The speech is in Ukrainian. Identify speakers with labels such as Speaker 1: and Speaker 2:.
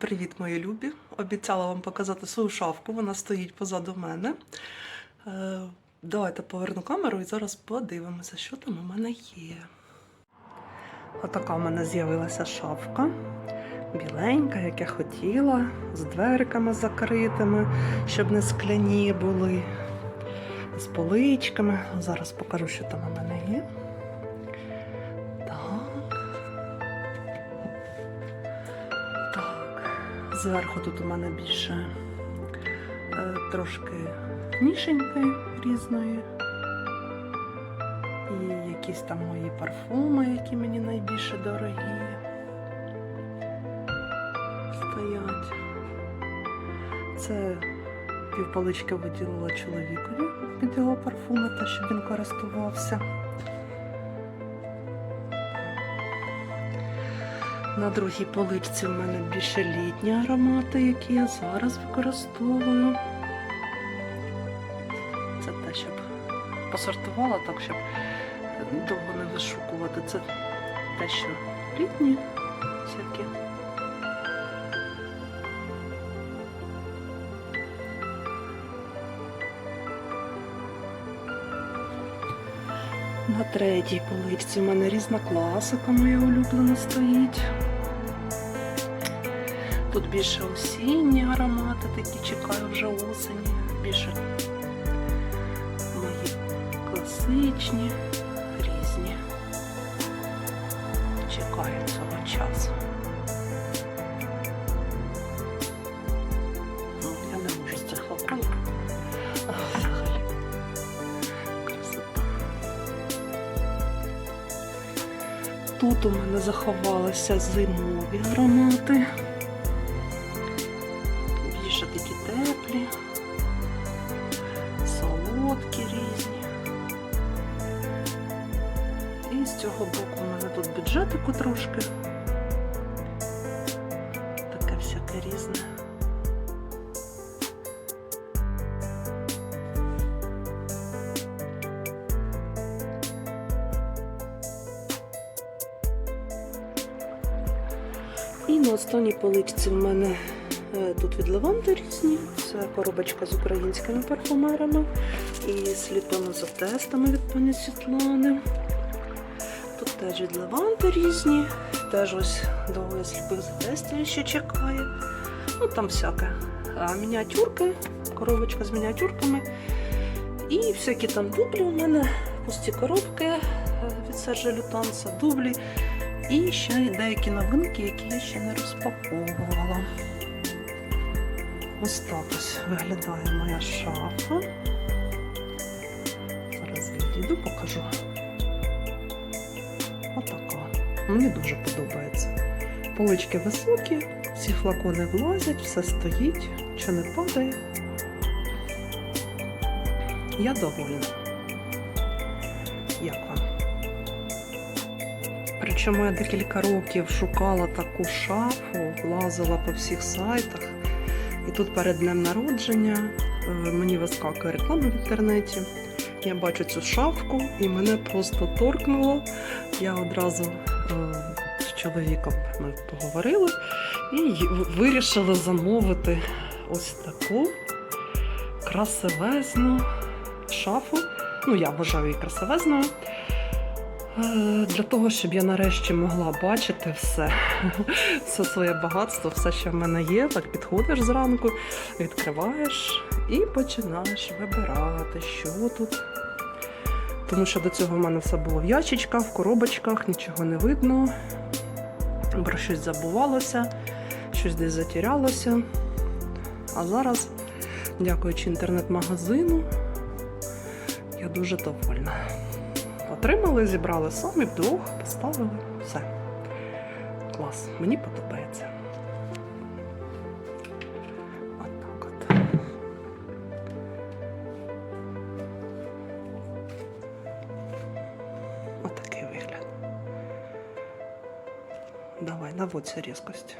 Speaker 1: Привіт, мої любі! Обіцяла вам показати свою шафку, вона стоїть позаду мене. Е, давайте поверну камеру і зараз подивимося, що там у мене є. Отака в мене з'явилася шафка. Біленька, як я хотіла, з дверками закритими, щоб не скляні були, з поличками. Зараз покажу, що там у мене є. Зверху тут у мене більше е, трошки нішеньки різної. І якісь там мої парфуми, які мені найбільше дорогі. Стоять. Це півполички виділила чоловікові під його парфуми, та щоб він користувався. На другій поличці в мене більше літні аромати, які я зараз використовую. Це те, щоб посортувала так, щоб довго не вишукувати. Це те, що літні всякі. На третій поличці в мене різна класика моя улюблена стоїть. Тут більше осінні аромати, такі чекаю вже осені. Більше мої класичні, різні. Чекаю цього часу. Ну, Я не можу з цих. Взагалі. Красота. Тут у мене заховалися зимові аромати. З цього боку у мене тут бюджетику трошки. Таке всяке різне. І на останній поличці в мене е, тут від Леванти різні. Це коробочка з українськими парфумерами і з літонозотестами від пані Світлани. Теж від Леванти різні. Теж ось довго сліпих затестів ще чекає. Ну там всяке. А мініатюрки, коробочка з мініатюрками. І всякі там дублі у мене, пусті коробки е, від Сержа Лютанса, дублі. І ще деякі новинки, які я ще не розпаковувала. Ось так ось виглядає моя шафа. Зараз відійду, покажу. Отака. Мені дуже подобається. Полички високі, всі флакони влазять, все стоїть, що не падає. Я довольна. Як вам? Причому я декілька років шукала таку шафу, лазила по всіх сайтах. І тут перед днем народження е, мені вискакує реклама в інтернеті. Я бачу цю шафку і мене просто торкнуло. Я одразу е, з чоловіком ми поговорили і вирішила замовити ось таку красивезну шафу. Ну, я вважаю її красивезною. Е, Для того, щоб я нарешті могла бачити все, все своє багатство, все, що в мене є, так підходиш зранку, відкриваєш і починаєш вибирати, що тут. Тому що до цього в мене все було в ящичках, в коробочках, нічого не видно. Про щось забувалося, щось десь затірялося. А зараз, дякуючи інтернет-магазину, я дуже довольна. Отримали, зібрали самі вдвох, поставили. Все. Клас. Мені подобається. От так вигляд. Давай, наводься різкость.